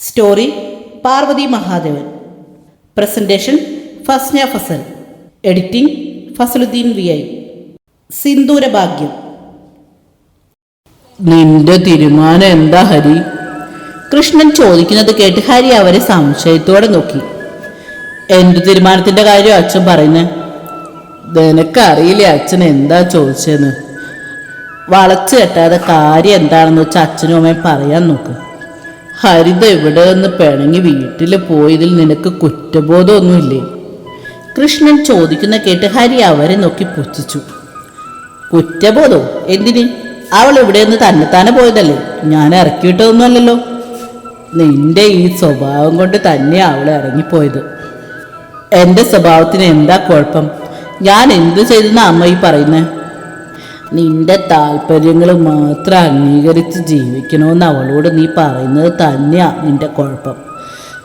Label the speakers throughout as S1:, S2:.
S1: Story Parvathy Mahadevan. Presentation Fasna Fasal. Editing Fasaludheen V I. സിന്ദൂരഭാഗ്യം.
S2: നിന്റെ തീരുമാനം എന്താ ഹരി?
S1: കൃഷ്ണൻ ചോദിക്കുന്നത് കേട്ട് ഹരി അവരെ സംശയത്തോടെ നോക്കി.
S2: എന്റെ തീരുമാനത്തിന്റെ കാര്യം അച്ഛൻ പറയുന്നത് നിനക്കറിയില്ലേ അച്ഛൻ എന്താ ചോദിച്ചതെന്ന്
S1: വളച്ചു കെട്ടാതെ കാര്യം എന്താണെന്ന് വെച്ചാൽ അച്ഛനും അമ്മയും പറയാൻ നോക്ക്.
S2: ഹരിത ഇവിടെ നിന്ന് പിണങ്ങി വീട്ടിൽ പോയതിൽ നിനക്ക് കുറ്റബോധമൊന്നുമില്ലേ?
S1: കൃഷ്ണൻ ചോദിക്കുന്ന കേട്ട് ഹരി അവരെ നോക്കി പുച്ഛിച്ചു. കുറ്റബോധോ? എന്തിന്? അവൾ ഇവിടെ നിന്ന് തന്നെത്താനെ പോയതല്ലേ? ഞാൻ ഇറക്കിയിട്ടതൊന്നുമല്ലോ
S2: നിന്റെ ഈ സ്വഭാവം കൊണ്ട് തന്നെ അവൾ ഇറങ്ങിപ്പോയത്.
S1: എന്റെ സ്വഭാവത്തിന് എന്താ കുഴപ്പം? ഞാൻ എന്ത് ചെയ്തെന്ന അമ്മ ഈ പറയുന്നത്
S2: നിന്റെ താല്പര്യങ്ങൾ മാത്രം അംഗീകരിച്ച് ജീവിക്കണമെന്ന് അവളോട് നീ പറയുന്നത് തന്നെയാ നിന്റെ കുഴപ്പം.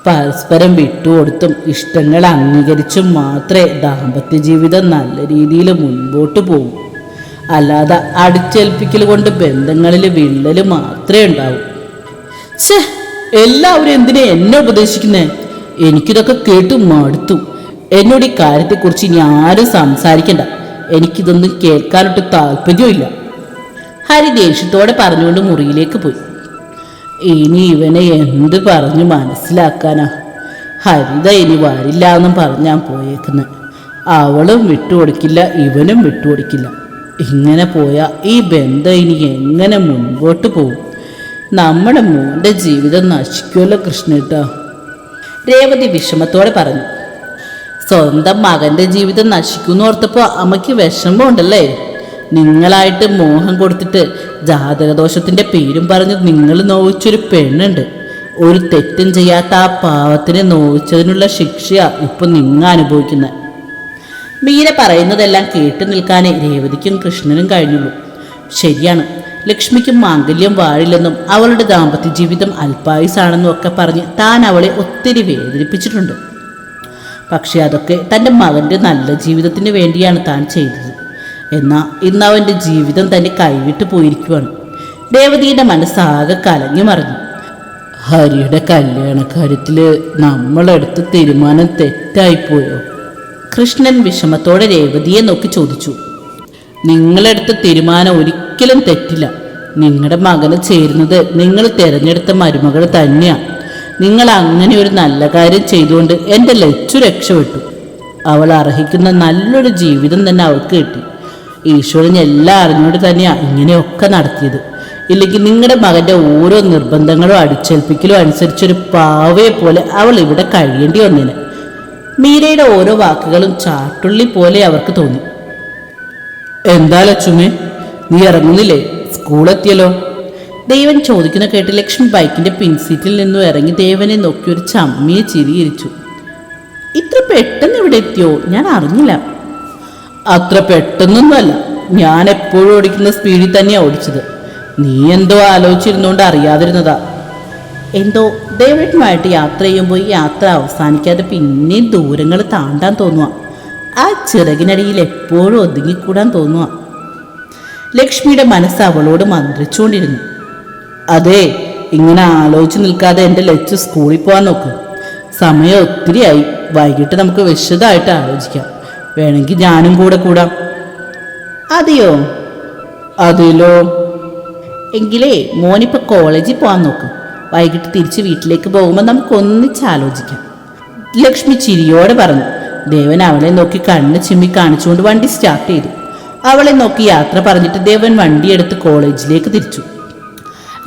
S2: പരസ്പരം വിട്ടുകൊടുത്തും ഇഷ്ടങ്ങൾ അംഗീകരിച്ചും മാത്രമേ ദാമ്പത്യ ജീവിതം നല്ല രീതിയിൽ മുൻപോട്ട് പോകും അല്ലാതെ അടിച്ചേൽപ്പിക്കൽ കൊണ്ട് ബന്ധങ്ങളിൽ വിള്ളൽ മാത്രമേ ഉണ്ടാവൂ.
S1: ഛേ എല്ലാവരും എന്തിനെ എന്നെ ഉപദേശിക്കുന്നേ? എനിക്കിതൊക്കെ കേട്ട് മടുത്തു. എന്നോട് ഈ കാര്യത്തെക്കുറിച്ച് ഇനി ആരും സംസാരിക്കണ്ട. എനിക്കിതൊന്നും കേൾക്കാനൊട്ട് താല്പര്യമില്ല ഹരി ദേഷ്യത്തോടെ പറഞ്ഞുകൊണ്ട് മുറിയിലേക്ക് പോയി.
S2: ഇനി ഇവനെ എന്ത് പറഞ്ഞു മനസ്സിലാക്കാനാ? ഹരിത ഇനി വരില്ല എന്നും പറഞ്ഞാൻ പോയേക്കുന്നത് അവളും വിട്ടുകൊടുക്കില്ല ഇവനും വിട്ടുകൊടുക്കില്ല. ഇങ്ങനെ പോയാൽ ഈ ബന്ധം ഇനി എങ്ങനെ മുൻപോട്ട് പോകും നമ്മുടെ മോന്റെ ജീവിതം നശിക്കുമല്ലോ കൃഷ്ണേട്ടാ.
S1: രേവതി വിഷമത്തോടെ പറഞ്ഞു. സ്വന്തം മകന്റെ ജീവിതം നശിക്കുന്നു ഓർത്തപ്പോൾ അമ്മയ്ക്ക് വിഷമമുണ്ടല്ലേ? നിങ്ങളായിട്ട് മോഹം കൊടുത്തിട്ട് ജാതകദോഷത്തിന്റെ പേരും പറഞ്ഞ് നിങ്ങൾ നോവിച്ചൊരു പെണ്ണുണ്ട്. ഒരു തെറ്റും ചെയ്യാത്ത ആ പാവത്തിനെ നോവിച്ചതിനുള്ള ശിക്ഷയാ ഇപ്പൊ നിങ്ങൾ അനുഭവിക്കുന്നത് മീര പറയുന്നതെല്ലാം കേട്ടു നിൽക്കാനേ രേവതിക്കും കൃഷ്ണനും കഴിഞ്ഞുള്ളൂ. ശരിയാണ് ലക്ഷ്മിക്കും മാംഗല്യം വാഴില്ലെന്നും അവളുടെ ദാമ്പത്യ ജീവിതം അൽപായുസാണെന്നും ഒക്കെ പറഞ്ഞ് താൻ അവളെ ഒത്തിരി വേദനിപ്പിച്ചിട്ടുണ്ട്. പക്ഷെ അതൊക്കെ തന്റെ മകന്റെ നല്ല ജീവിതത്തിന് വേണ്ടിയാണ് താൻ ചെയ്തത്. എന്നാൽ ഇന്ന് അവന്റെ ജീവിതം തന്നെ കൈവിട്ട് പോയിരിക്കുവാണ്. രേവതിയുടെ മനസ്സാകെ കലങ്ങി മറിഞ്ഞു.
S2: ഹരിയുടെ കല്യാണ കല്യാണക്കാര്യത്തിൽ നമ്മളെടുത്ത തീരുമാനം തെറ്റായിപ്പോയോ?
S1: കൃഷ്ണൻ വിഷമത്തോടെ രേവതിയെ നോക്കി ചോദിച്ചു.
S2: നിങ്ങളെടുത്ത തീരുമാനം ഒരിക്കലും തെറ്റില്ല. നിങ്ങളുടെ മകന് ചേരുന്നത് നിങ്ങൾ തിരഞ്ഞെടുത്ത മരുമകൾ തന്നെയാണ് നിങ്ങൾ അങ്ങനെ ഒരു നല്ല കാര്യം ചെയ്തുകൊണ്ട് എന്റെ ലച്ചു രക്ഷപ്പെട്ടു. അവൾ അർഹിക്കുന്ന നല്ലൊരു ജീവിതം തന്നെ അവൾക്ക് കിട്ടി. ഈശ്വരൻ എല്ലാം അറിഞ്ഞുകൊണ്ട് തന്നെയാണ് ഇങ്ങനെയൊക്കെ നടത്തിയത്. ഇല്ലെങ്കിൽ നിങ്ങളുടെ മകന്റെ ഓരോ നിർബന്ധങ്ങളും അടിച്ചേൽപ്പിക്കലും അനുസരിച്ചൊരു പാവയെ പോലെ അവൾ ഇവിടെ കഴിയേണ്ടി വന്നേനെ
S1: മീരയുടെ ഓരോ വാക്കുകളും ചാട്ടുള്ളി പോലെ അവർക്ക് തോന്നി.
S2: എന്താ ലച്ചുമേ നീ ഇറങ്ങുന്നില്ലേ? സ്കൂളെത്തിയല്ലോ
S1: ദേവൻ ചോദിക്കുന്ന കേട്ട് ലക്ഷ്മി ബൈക്കിന്റെ പിൻസീറ്റിൽ നിന്നും ഇറങ്ങി ദേവനെ നോക്കി ഒരു ചമ്മിയ ചിരിയിരിച്ചു. ഇത്ര പെട്ടെന്ന് ഇവിടെ എത്തിയോ? ഞാൻ അറിഞ്ഞില്ല.
S2: അത്ര പെട്ടെന്നൊന്നുമല്ല. ഞാൻ എപ്പോഴും ഓടിക്കുന്ന സ്പീഡിൽ തന്നെയാണ് ഓടിച്ചത്. നീ എന്തോ ആലോചിച്ചിരുന്നോണ്ട് അറിയാതിരുന്നതാ.
S1: എന്തോ? ദേവേട്ടനുമായിട്ട് യാത്ര ചെയ്യുമ്പോൾ ഈ യാത്ര അവസാനിക്കാതെ പിന്നെയും ദൂരങ്ങൾ താണ്ടാൻ തോന്നുക ആ ചിറകിനടിയിൽ എപ്പോഴും ഒതുങ്ങിക്കൂടാൻ തോന്നുക ലക്ഷ്മിയുടെ മനസ്സ് അവളോട് മന്ത്രിച്ചുകൊണ്ടിരുന്നു.
S2: അതെ ഇങ്ങനെ ആലോചിച്ച് നിൽക്കാതെ എന്റെ ലച്ച് സ്കൂളിൽ പോകാൻ നോക്ക്. സമയം ഒത്തിരിയായി. വൈകിട്ട് നമുക്ക് വിശദമായിട്ട് ആലോചിക്കാം. വേണമെങ്കിൽ ഞാനും കൂടെ കൂടാം.
S1: അതെയോ?
S2: അതിലോ?
S1: എങ്കിലേ മോനിപ്പോൾ കോളേജിൽ പോകാൻ നോക്ക്. വൈകിട്ട് തിരിച്ച് വീട്ടിലേക്ക് പോകുമ്പോൾ നമുക്ക് ഒന്നിച്ച് ആലോചിക്കാം. ലക്ഷ്മി ചിരിയോടെ പറഞ്ഞു. ദേവൻ അവളെ നോക്കി കണ്ണ് ചിമ്മി കാണിച്ചുകൊണ്ട് വണ്ടി സ്റ്റാർട്ട് ചെയ്തു. അവളെ നോക്കി യാത്ര പറഞ്ഞിട്ട് ദേവൻ വണ്ടിയെടുത്ത് കോളേജിലേക്ക് തിരിച്ചു.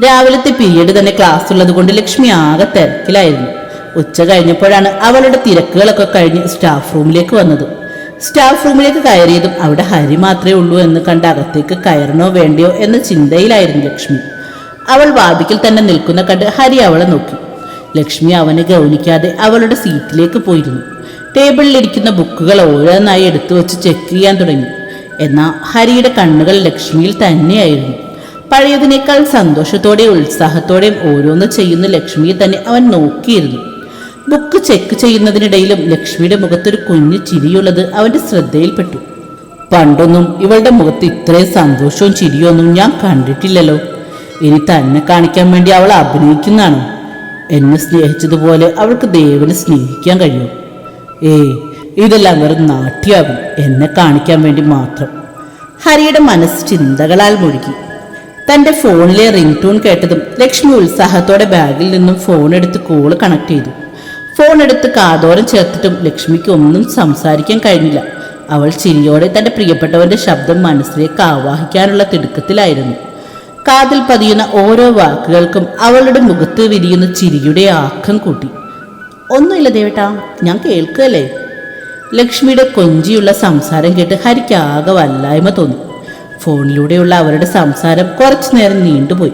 S1: രാവിലത്തെ പീരീഡ് തന്നെ ക്ലാസ് ഉള്ളത് കൊണ്ട് ലക്ഷ്മി ആകെ തിരക്കിലായിരുന്നു. ഉച്ച കഴിഞ്ഞപ്പോഴാണ് അവളുടെ തിരക്കുകളൊക്കെ കഴിഞ്ഞ് സ്റ്റാഫ് റൂമിലേക്ക് വന്നത്. സ്റ്റാഫ് റൂമിലേക്ക് കയറിയതും അവിടെ ഹരി മാത്രമേ ഉള്ളൂ എന്ന് കണ്ട് അകത്തേക്ക് കയറണോ വേണ്ടയോ എന്ന ചിന്തയിലായിരുന്നു ലക്ഷ്മി. അവൾ വാതിക്കൽ തന്നെ നിൽക്കുന്ന കണ്ട് ഹരി അവളെ നോക്കി. ലക്ഷ്മി അവനെ ഗൗനിക്കാതെ അവളുടെ സീറ്റിലേക്ക് പോയിരുന്നു. ടേബിളിലിരിക്കുന്ന ബുക്കുകൾ ഓരോന്നായി എടുത്തു വെച്ച് ചെക്ക് ചെയ്യാൻ തുടങ്ങി. എന്നാൽ ഹരിയുടെ കണ്ണുകൾ ലക്ഷ്മിയിൽ തന്നെയായിരുന്നു. പഴയതിനേക്കാൾ സന്തോഷത്തോടെ ഉത്സാഹത്തോടെയും ഓരോന്ന് ചെയ്യുന്ന ലക്ഷ്മിയെ തന്നെ അവൻ നോക്കിയിരുന്നു. ബുക്ക് ചെക്ക് ചെയ്യുന്നതിനിടയിലും ലക്ഷ്മിയുടെ മുഖത്തൊരു കുഞ്ഞു ചിരിയുള്ളത് അവന്റെ ശ്രദ്ധയിൽപ്പെട്ടു.
S2: പണ്ടൊന്നും ഇവളുടെ മുഖത്ത് ഇത്രയും സന്തോഷവും ചിരിയൊന്നും ഞാൻ കണ്ടിട്ടില്ലല്ലോ. ഇനി തന്നെ കാണിക്കാൻ വേണ്ടി അവൾ അഭിനയിക്കുന്നതാണ്. എന്നെ സ്നേഹിച്ചതുപോലെ അവൾക്ക് ദേവനെ സ്നേഹിക്കാൻ കഴിയും. ഏയ് ഇതെല്ലാം വെറും നാട്ടിയാകും എന്നെ കാണിക്കാൻ വേണ്ടി മാത്രം.
S1: ഹരിയുടെ മനസ്സ് ചിന്തകളാൽ മുഴുകി. തന്റെ ഫോണിലെ റിംഗ് ടൂൺ കേട്ടതും ലക്ഷ്മി ഉത്സാഹത്തോടെ ബാഗിൽ നിന്നും ഫോൺ എടുത്ത് കോൾ കണക്ട് ചെയ്തു. ഫോൺ എടുത്ത് കാതോരം ചേർത്തിട്ടും ലക്ഷ്മിക്ക് ഒന്നും സംസാരിക്കാൻ കഴിഞ്ഞില്ല. അവൾ ചിരിയോടെ തന്റെ പ്രിയപ്പെട്ടവന്റെ ശബ്ദം മനസ്സിലേക്ക് ആവാഹിക്കാനുള്ള തിടുക്കത്തിലായിരുന്നു. കാതിൽ പതിയുന്ന ഓരോ വാക്കുകൾക്കും അവളുടെ മുഖത്ത് വിരിയുന്ന ചിരിയുടെ ആക്കം കൂട്ടി. ഒന്നുമില്ല ദേവേട്ടാ ഞാൻ കേൾക്കുകയല്ലേ? ലക്ഷ്മിയുടെ കൊഞ്ചിയുള്ള സംസാരം കേട്ട് ഹരിക്കാകെ വല്ലായ്മ തോന്നി. ഫോണിലൂടെയുള്ള അവരുടെ സംസാരം കുറച്ചു നേരം നീണ്ടുപോയി.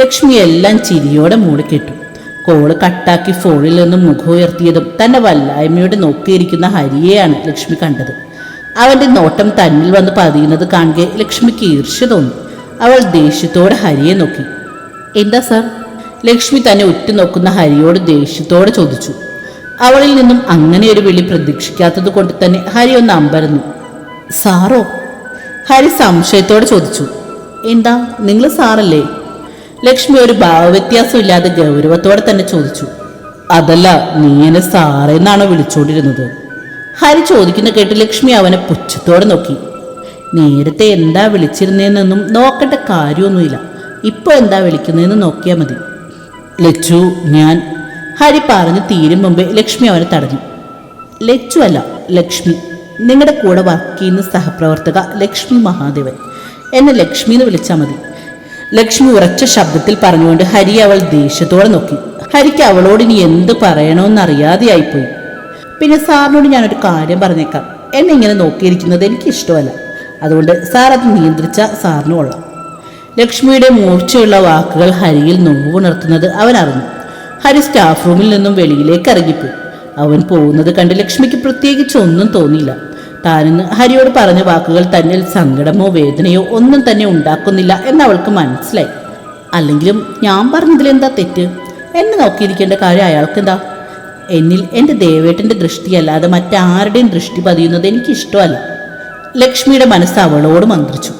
S1: ലക്ഷ്മി എല്ലാം ചിരിയോടെ മൂടിക്കെട്ടു കോൾ കട്ടാക്കി ഫോണിൽ നിന്നും മുഖം ഉയർത്തിയതും തന്റെ വല്ലായ്മയോടെ നോക്കിയിരിക്കുന്ന ഹരിയെയാണ് ലക്ഷ്മി കണ്ടത്. അവന്റെ നോട്ടം തന്നിൽ വന്ന് പതിയുന്നത് കാണുക ലക്ഷ്മിക്ക് ഈർഷ്യ തോന്നി. അവൾ ദേഷ്യത്തോടെ ഹരിയെ നോക്കി. എന്താ സർ? ലക്ഷ്മി തന്നെ ഉറ്റുനോക്കുന്ന ഹരിയോട് ദേഷ്യത്തോടെ ചോദിച്ചു. അവളിൽ നിന്നും അങ്ങനെ ഒരു വിളി പ്രതീക്ഷിക്കാത്തത് കൊണ്ട് തന്നെ ഹരി ഒന്ന് അമ്പരന്നു. സാറോ? ഹരി സംശയത്തോടെ ചോദിച്ചു എന്താ നിങ്ങൾ സാറല്ലേ? ലക്ഷ്മി ഒരു ഭാവവ്യത്യാസമില്ലാതെ ഗൗരവത്തോടെ തന്നെ ചോദിച്ചു അതല്ല നീ എന്നെ സാറേന്നാണോ വിളിച്ചോണ്ടിരുന്നത്? ഹരി ചോദിക്കുന്ന കേട്ട് ലക്ഷ്മി അവനെ പുച്ഛത്തോടെ നോക്കി നേരത്തെ എന്താ വിളിച്ചിരുന്നതെന്നൊന്നും നോക്കേണ്ട കാര്യമൊന്നുമില്ല ഇപ്പോൾ എന്താ വിളിക്കുന്നതെന്ന് നോക്കിയാൽ മതി. ലച്ചു ഞാൻ ഹരി പറഞ്ഞ് തീരും മുമ്പേ ലക്ഷ്മി അവനെ തടഞ്ഞു ലച്ചു അല്ല ലക്ഷ്മി. നിങ്ങളുടെ കൂടെ വർക്ക് ചെയ്യുന്ന സഹപ്രവർത്തക ലക്ഷ്മി മഹാദേവൻ. എന്നെ ലക്ഷ്മി എന്ന് വിളിച്ചാൽ മതി. ലക്ഷ്മി ഉറച്ച ശബ്ദത്തിൽ പറഞ്ഞുകൊണ്ട് ഹരി അവൾ ദേഷ്യത്തോടെ നോക്കി. ഹരിക്ക് അവളോട് ഇനി എന്ത് പറയണമെന്ന് അറിയാതെയായിപ്പോയി പിന്നെ സാറിനോട് ഞാനൊരു കാര്യം പറഞ്ഞേക്കാം. എന്നെ ഇങ്ങനെ നോക്കിയിരിക്കുന്നത് എനിക്ക് ഇഷ്ടമല്ല അതുകൊണ്ട് സാർ അത് നിയന്ത്രിച്ച സാറിന് കൊള്ളാം. ലക്ഷ്മിയുടെ മൂർച്ചയുള്ള വാക്കുകൾ ഹരിയിൽ നോവുണർത്തുന്നത് അവൻ അറിഞ്ഞു ഹരി സ്റ്റാഫ് റൂമിൽ നിന്നും വെളിയിലേക്ക് ഇറങ്ങിപ്പോയി. അവൻ പോകുന്നത് കണ്ട് ലക്ഷ്മിക്ക് പ്രത്യേകിച്ച് ഒന്നും തോന്നിയില്ല. താനെന്ന് ഹരിയോട് പറഞ്ഞ വാക്കുകൾ തന്നിൽ സങ്കടമോ വേദനയോ ഒന്നും തന്നെ ഉണ്ടാക്കുന്നില്ല എന്ന് അവൾക്ക് മനസ്സിലായി. അല്ലെങ്കിലും ഞാൻ പറഞ്ഞതിൽ എന്താ തെറ്റ്? എന്നെ നോക്കിയിരിക്കേണ്ട കാര്യം അയാൾക്കെന്താ? എന്നിൽ എന്റെ ദേവേട്ടന്റെ ദൃഷ്ടിയല്ലാതെ മറ്റാരുടെയും ദൃഷ്ടി പതിയുന്നത് എനിക്കിഷ്ടമല്ല. ലക്ഷ്മിയുടെ മനസ്സ് അവളോട് മന്ത്രിച്ചു.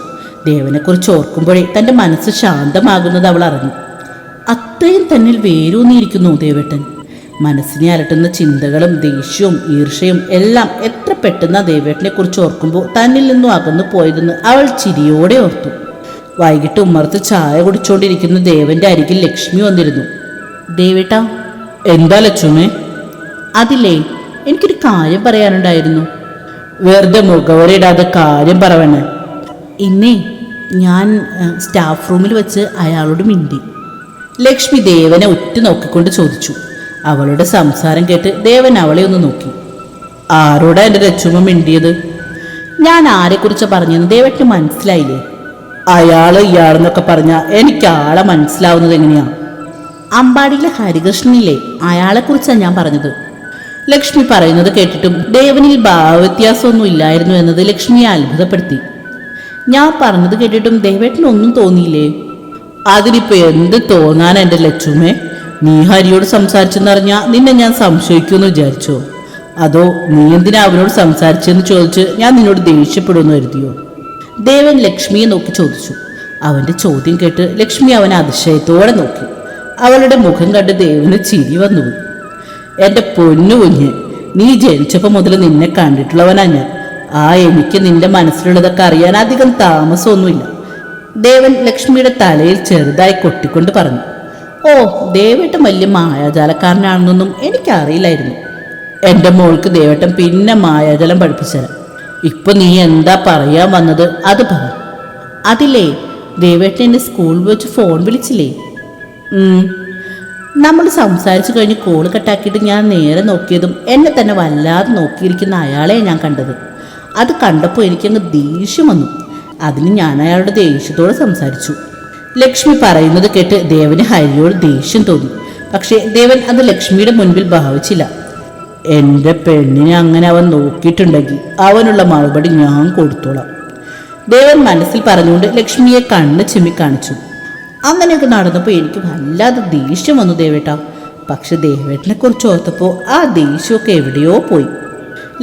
S1: ദേവനെക്കുറിച്ച് ഓർക്കുമ്പോഴേ തന്റെ മനസ്സ് ശാന്തമാകുന്നത് അവൾ അറിഞ്ഞു. അത്രയും തന്നിൽ വേരൂന്നിയിരിക്കുന്നു ദേവേട്ടൻ. മനസ്സിനെ അലട്ടുന്ന ചിന്തകളും ദേഷ്യവും ഈർഷയും എല്ലാം എത്ര പെട്ടെന്ന് ദേവേട്ടനെ കുറിച്ച് ഓർക്കുമ്പോൾ തന്നിൽ നിന്നും അകന്നു പോയതെന്ന് അവൾ ചിരിയോടെ ഓർത്തു. വൈകിട്ട് ഉമ്മർത്ത് ചായ കുടിച്ചുകൊണ്ടിരിക്കുന്ന ദേവന്റെ അരികിൽ ലക്ഷ്മി വന്നിരുന്നു. ദേവേട്ടാ
S2: എന്താ ലക്ഷ്മി?
S1: അതില്ലേ എനിക്കൊരു കാര്യം പറയാനുണ്ടായിരുന്നു.
S2: വെറുതെ മുഖവരയിടാതെ കാര്യം പറവണേ
S1: ഇന്നേ ഞാൻ സ്റ്റാഫ് റൂമിൽ വെച്ച് അയാളോട് മിണ്ടി. ലക്ഷ്മി ദേവനെ ഉറ്റു നോക്കിക്കൊണ്ട് ചോദിച്ചു. അവളുടെ സംസാരം കേട്ട് ദേവൻ അവളെ ഒന്ന് നോക്കി.
S2: ആരോടാ എന്റെ രക്ഷമ മിണ്ടിയത്?
S1: ഞാൻ ആരെക്കുറിച്ച് പറഞ്ഞെന്ന് ദേവട്ടിന് മനസ്സിലായില്ലേ?
S2: അയാൾ ഇയാളെന്നൊക്കെ പറഞ്ഞ എനിക്ക് ആളെ മനസ്സിലാവുന്നത് എങ്ങനെയാ?
S1: അമ്പാടിയിലെ ഹരികൃഷ്ണനില്ലേ അയാളെക്കുറിച്ചാണ് ഞാൻ പറഞ്ഞത്. ലക്ഷ്മി പറയുന്നത് കേട്ടിട്ടും ദേവനിൽ ഭാവവ്യത്യാസമൊന്നും ഇല്ലായിരുന്നു എന്നത് ലക്ഷ്മിയെ അത്ഭുതപ്പെടുത്തി. ഞാൻ പറഞ്ഞത് കേട്ടിട്ടും ദേവേട്ടനൊന്നും തോന്നിയില്ലേ?
S2: അതിനിപ്പോ എന്ത് തോന്നാൻ എന്റെ ലച്ചുമേ നീ ഹരിയോട് സംസാരിച്ചെന്നറിഞ്ഞാ നിന്നെ ഞാൻ സംശയിക്കുമെന്ന് വിചാരിച്ചോ? അതോ നീ എന്തിനാ അവനോട് സംസാരിച്ചെന്ന് ചോദിച്ച് ഞാൻ നിന്നോട് ദേഷ്യപ്പെടുമെന്ന് കരുതിയോ?
S1: ദേവൻ ലക്ഷ്മിയെ നോക്കി ചോദിച്ചു. അവന്റെ ചോദ്യം കേട്ട് ലക്ഷ്മി അവനെ അതിശയത്തോടെ നോക്കി. അവളുടെ മുഖം കണ്ട് ദേവന് ചിരി വന്നു
S2: എന്റെ പൊന്നു കുഞ്ഞ് നീ ജനിച്ചപ്പോൾ മുതൽ നിന്നെ കണ്ടിട്ടുള്ളവനാ ഞാൻ. ആ എനിക്ക് നിന്റെ മനസ്സിലുള്ളതൊക്കെ അറിയാൻ അധികം താമസമൊന്നുമില്ല.
S1: ദേവൻ ലക്ഷ്മിയുടെ തലയിൽ ചെറുതായി കൊട്ടിക്കൊണ്ട് പറഞ്ഞു. ഓ ദേവേട്ടൻ വലിയ മായാജാലക്കാരനാണെന്നൊന്നും എനിക്കറിയില്ലായിരുന്നു.
S2: എന്റെ മോൾക്ക് ദേവട്ടം പിന്നെ മായാജലം പഠിപ്പിച്ചരാം ഇപ്പൊ നീ എന്താ പറയാൻ വന്നത് അത് പറ.
S1: അതിലേ ദേവേട്ടൻ എന്നെ സ്കൂളിൽ വെച്ച് ഫോൺ വിളിച്ചില്ലേ? നമ്മൾ സംസാരിച്ചു കഴിഞ്ഞ് കോൾ കട്ടാക്കിയിട്ട് ഞാൻ നേരെ നോക്കിയതും എന്നെ തന്നെ വല്ലാതെ നോക്കിയിരിക്കുന്ന അയാളെ ഞാൻ കണ്ടത്. അത് കണ്ടപ്പോൾ എനിക്കങ്ങ് ദേഷ്യം വന്നു. അതിന് ഞാൻ അയാളുടെ ദേഷ്യത്തോടെ സംസാരിച്ചു. ലക്ഷ്മി പറയുന്നത് കേട്ട് ദേവന് ഹരിയോട് ദേഷ്യം തോന്നി. പക്ഷേ ദേവൻ അത് ലക്ഷ്മിയുടെ മുൻപിൽ ഭാവിച്ചില്ല.
S2: എന്റെ പെണ്ണിനെ അങ്ങനെ അവൻ നോക്കിയിട്ടുണ്ടെങ്കിൽ അവനുള്ള മറുപടി ഞാൻ കൊടുത്തോളാം.
S1: ദേവൻ മനസ്സിൽ പറഞ്ഞുകൊണ്ട് ലക്ഷ്മിയെ കണ്ണ് ചിമ്മി കാണിച്ചു. അങ്ങനെയൊക്കെ നടന്നപ്പോൾ എനിക്ക് വല്ലാതെ ദേഷ്യം വന്നു ദേവേട്ട. പക്ഷെ ദേവേട്ടനെ കുറിച്ച് ഓർത്തപ്പോൾ ആ ദേഷ്യമൊക്കെ എവിടെയോ പോയി.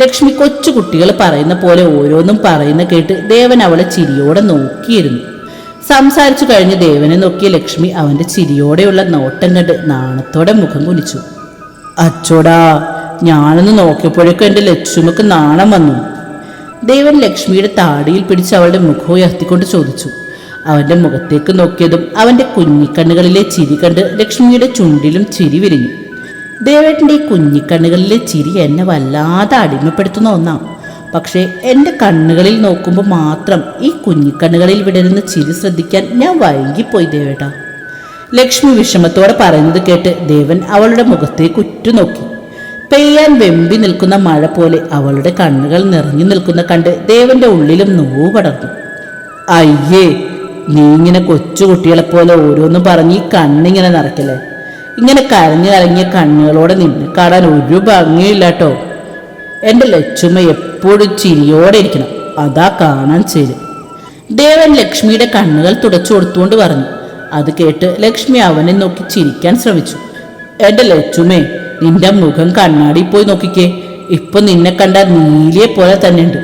S1: ലക്ഷ്മി കൊച്ചു കുട്ടികൾ പറയുന്ന പോലെ ഓരോന്നും പറയുന്ന കേട്ട് ദേവൻ അവളെ ചിരിയോടെ നോക്കിയിരുന്നു. സംസാരിച്ചു കഴിഞ്ഞ് ദേവനെ നോക്കിയ ലക്ഷ്മി അവന്റെ ചിരിയോടെയുള്ള നോട്ടം കണ്ട് നാണത്തോടെ മുഖം കുലിച്ചു അച്ചോടാ ഞാനൊന്ന് നോക്കിയപ്പോഴേക്കും എന്റെ ലക്ഷ്മിക്ക് നാണം വന്നു. ദേവൻ ലക്ഷ്മിയുടെ താടിയിൽ പിടിച്ച് അവളുടെ മുഖം ഉയർത്തിക്കൊണ്ട് ചോദിച്ചു. അവന്റെ മുഖത്തേക്ക് നോക്കിയതും അവന്റെ കുഞ്ഞിക്കണ്ണുകളിലെ ചിരി കണ്ട് ലക്ഷ്മിയുടെ ചുണ്ടിലും ചിരി വിരിഞ്ഞു. ദേവേട്ടന്റെ ഈ കുഞ്ഞിക്കണ്ണുകളിലെ ചിരി എന്നെ വല്ലാതെ അടിമപ്പെടുത്തുന്ന ഒന്നാണ് പക്ഷേ എന്റെ കണ്ണുകളിൽ നോക്കുമ്പോൾ മാത്രം ഈ കുഞ്ഞിക്കണ്ണുകളിൽ വിടരുന്ന ചിരി ശ്രദ്ധിക്കാൻ ഞാൻ വൈകിപ്പോയി ദേവേട്ട. ലക്ഷ്മി വിഷമത്തോടെ പറയുന്നത് കേട്ട് ദേവൻ അവളുടെ മുഖത്തേക്ക് ഉറ്റുനോക്കി പെയ്യാൻ വെമ്പി നിൽക്കുന്ന മഴ പോലെ അവളുടെ കണ്ണുകൾ നിറഞ്ഞു നിൽക്കുന്ന കണ്ട് ദേവന്റെ ഉള്ളിലും നോവ് പടർന്നു. അയ്യേ നീ ഇങ്ങനെ കൊച്ചുകുട്ടികളെ പോലെ ഓരോന്നും പറഞ്ഞ് ഈ കണ്ണിങ്ങനെ നിറയ്ക്കല്ലേ? ഇങ്ങനെ കരഞ്ഞു കലങ്ങിയ കണ്ണുകളോടെ നിന്നെ കാണാൻ ഒരു ഭംഗിയില്ല കേട്ടോ എന്റെ ലക്ഷ്മ എപ്പോഴും ചിരിയോടെ ഇരിക്കണം. അതാ കാണാൻ ചേരും ദേവൻ ലക്ഷ്മിയുടെ കണ്ണുകൾ തുടച്ചു കൊടുത്തുകൊണ്ട് പറഞ്ഞു. അത് കേട്ട് ലക്ഷ്മി അവനെ നോക്കി ചിരിക്കാൻ ശ്രമിച്ചു. എന്റെ ലച്ചുമേ നിന്റെ മുഖം കണ്ണാടി പോയി നോക്കിക്കേ. ഇപ്പൊ നിന്നെ കണ്ട നീലിയെ പോലെ തന്നെ ഉണ്ട്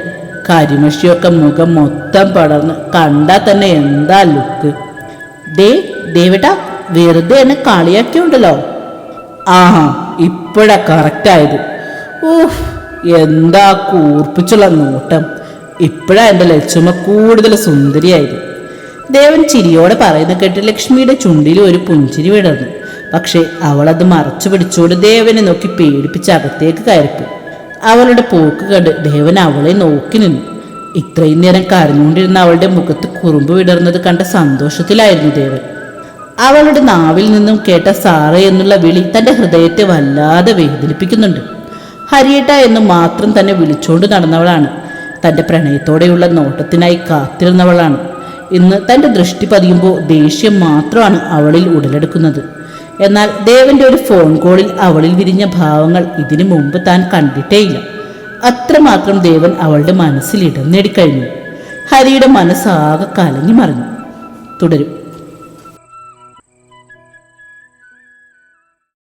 S1: കരിമഷിയൊക്കെ മുഖം മൊത്തം പടർന്ന് കണ്ടാ തന്നെ എന്താ ലുക്ക്? ദേ ദേവട്ടാ വെറുതെ എന്നെ കളിയാക്കിയുണ്ടല്ലോ. ആഹാ ഇപ്പോഴാ കറക്റ്റായത് ഊഹ് എന്താ കൂർപ്പിച്ചുള്ള നോട്ടം? ഇപ്പോഴാ എന്റെ ലക്ഷ്മ കൂടുതൽ സുന്ദരിയായത്. ദേവൻ ചിരിയോടെ പറയുന്ന കേട്ട് ലക്ഷ്മിയുടെ ചുണ്ടിൽ ഒരു പുഞ്ചിരി വിടർന്നു. പക്ഷേ അവളത് മറച്ചു പിടിച്ചുകൊണ്ട് ദേവനെ നോക്കി പേടിപ്പിച്ച് അകത്തേക്ക് കയറിപ്പോയി. അവളുടെ പോക്ക് കണ്ട് ദേവൻ അവളെ നോക്കി നിന്നു. ഇത്രയും നേരം കരഞ്ഞുകൊണ്ടിരുന്ന അവളുടെ മുഖത്ത് കുറുമ്പ് വിടർന്നത് കണ്ട സന്തോഷത്തിലായിരുന്നു ദേവൻ. അവളുടെ നാവിൽ നിന്നും കേട്ട സാറ എന്നുള്ള വിളി തന്റെ ഹൃദയത്തെ വല്ലാതെ വേദനിപ്പിക്കുന്നുണ്ട്. ഹരിയേട്ട എന്ന് മാത്രം തന്നെ വിളിച്ചുകൊണ്ട് നടന്നവളാണ്. തന്റെ പ്രണയത്തോടെയുള്ള നോട്ടത്തിനായി കാത്തിരുന്നവളാണ്. ഇന്ന് തന്റെ ദൃഷ്ടി പതിയുമ്പോൾ ദേഷ്യം മാത്രമാണ് അവളിൽ ഉടലെടുക്കുന്നത്. എന്നാൽ ദേവന്റെ ഒരു ഫോൺ കോളിൽ അവളിൽ വിരിഞ്ഞ ഭാവങ്ങൾ ഇതിനു മുമ്പ് താൻ കണ്ടിട്ടേയില്ല. അത്രമാത്രം ദേവൻ അവളുടെ മനസ്സിൽ ഇടം നേടിക്കഴിഞ്ഞു. ഹരിയുടെ മനസ്സാകെ കലങ്ങി മറിഞ്ഞു. തുടരും.